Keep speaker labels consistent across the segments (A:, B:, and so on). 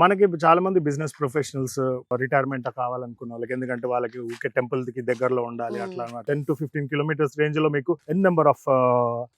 A: మనకి చాలా మంది బిజినెస్ ప్రొఫెషనల్స్ రిటైర్మెంట్ కావాలనుకున్న వాళ్ళకి ఎందుకంటే వాళ్ళకి ఊకే టెంపుల్కి దగ్గరలో ఉండాలి. అట్లా టెన్ టు ఫిఫ్టీన్ కిలోమీటర్స్ రేంజ్లో మీకు n number of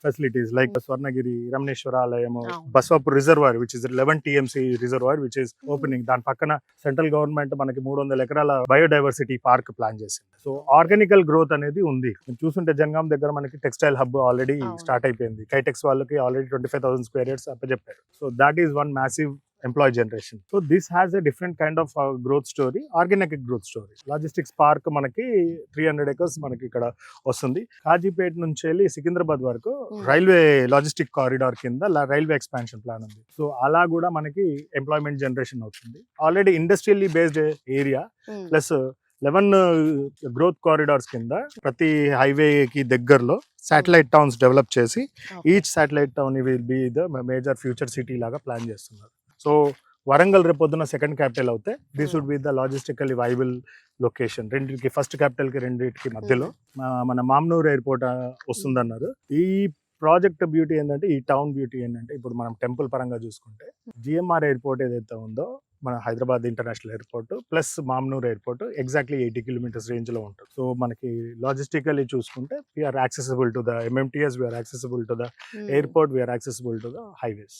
A: facilities like Swarnagiri Ramaneshwara ఆలయము
B: అవును.
A: Baswapur reservoir which is eleven TMC reservoir which is opening దాని పక్కన సెంట్రల్ గవర్నమెంట్ మనకి మూడు వందల ఎకరాల బయోడైవర్సిటీ పార్క్ ప్లాన్ చేసింది. సో ఆర్గానికల్ గ్రోత్ అనేది ఉంది. మీరు చూస్తుంటే జనగాం దగ్గర మనకి టెక్స్టైల్ హబ్ ఆల్రెడీ. స్టార్ట్ అయిపోయింది. కైటెక్స్ వాళ్ళకి already twenty five thousand square years అప్పచెప్పారు. So that is one massive employ generation so this has a different kind of growth story organic growth story logistics park మనకి three hundred acres మనకి ఇక్కడ వస్తుంది. కాజీపేట నుంచి వెళ్ళి సికింద్రాబాద్ వరకు
B: Hmm.
A: రైల్వే లాజిస్టిక్ కారిడార్ కింద railway expansion plan ఉంది. So అలా కూడా మనకి ఎంప్లాయ్మెంట్ జనరేషన్ అవుతుంది. Already industrially based area plus eleven growth corridors కింద ప్రతి highway కి దగ్గరలో శాటిలైట్ టౌన్స్ డెవలప్ చేసి. Each satellite town will be the major future city లాగా ప్లాన్ చేస్తున్నారు. సో వరంగల్ రేపొద్దున సెకండ్ క్యాపిటల్ అవుతే this
B: Hmm.
A: Would be the logistically viable location రెండింటికి ఫస్ట్ క్యాపిటల్కి రెండింటికి మధ్యలో మా- మన మామ్నూర్ ఎయిర్పోర్ట్ వస్తుందన్నారు. ఈ ప్రాజెక్ట్ బ్యూటీ ఏంటంటే ఈ టౌన్ బ్యూటీ ఏంటంటే ఇప్పుడు మనం టెంపుల్ పరంగా చూసుకుంటే జిఎంఆర్ ఎయిర్పోర్ట్ ఏదైతే ఉందో మన Hyderabad international airport plus Mamnoor airport exactly eighty kilometres రేంజ్లో ఉంటుంది. సో మనకి లాజిస్టికల్లీ చూసుకుంటే we're accessible to the MMTS we're accessible to the airport we're accessible to the highways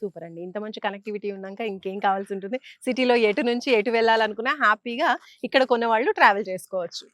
B: super అండి ఇంత మంచి కనెక్టివిటీ ఉన్నాక ఇంకేం కావాల్సి ఉంటుంది. సిటీలో ఎటు నుంచి ఎటు వెళ్ళాలనుకున్నా హ్యాపీగా ఇక్కడ కొన్న వాళ్ళు ట్రావెల్ చేసుకోవచ్చు.